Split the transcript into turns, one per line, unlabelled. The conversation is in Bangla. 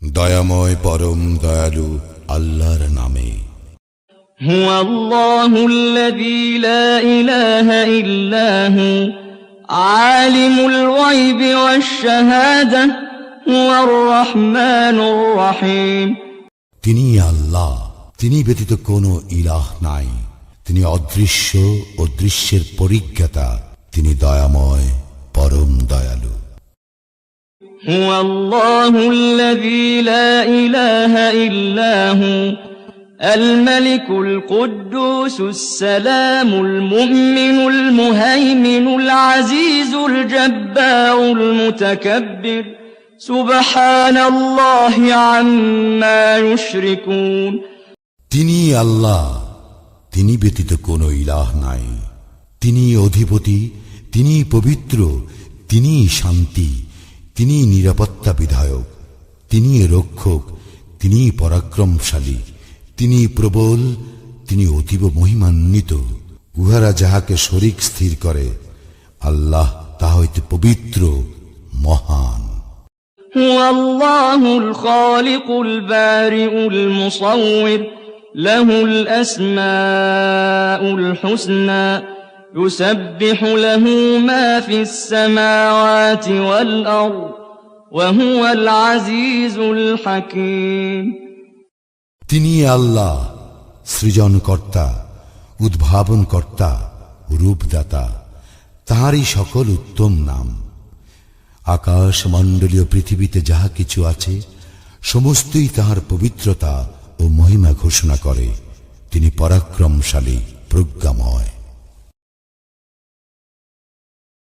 দয়াময় পরম দয়ালু আল্লাহর নামে
هو الله الذي لا إله إلا هو عالم الغيب والشهادة هو الرحمن الرحيم
তিনি আল্লাহ তিনি ব্যতীত কোনো ইলাহ নাই তিনি অদৃশ্য ও দৃশ্যের পরিজ্ঞাতা তিনি দয়াময়
هو الله الذي لا إله إلا هو الملك القدوس السلام المؤمن المهيمن العزيز الجبار المتكبر سبحان الله عما يشركون
তিনি আল্লাহ তিনি ব্যতীত কোনো ইলাহ নাই তিনি অধিপতি তিনি পবিত্র তিনি শান্তি তিনি নিরাপত্তা বিধায়ক তিনি রক্ষক তিনি পরাক্রমশালী তিনি প্রবল তিনি অতীব মহিমান্বিত উহারা যাহাকে শরিক স্থির করে আল্লাহ তাহা হইতে পবিত্র মহান
هو الله الخالق البارئ المصور له الأسماء الحسنى يسبح له ما في السماوات والأرض وهو العزيز الحكيم
তিনি আল্লাহ সৃজনকর্তা উদ্ভাবনকর্তা রূপদাতা তাহারই সকল উত্তম নাম আকাশ মণ্ডলীয় পৃথিবীতে যাহা কিছু আছে সমস্তই তাহার পবিত্রতা ও মহিমা ঘোষণা করে তিনি পরাক্রমশালী প্রজ্ঞাময়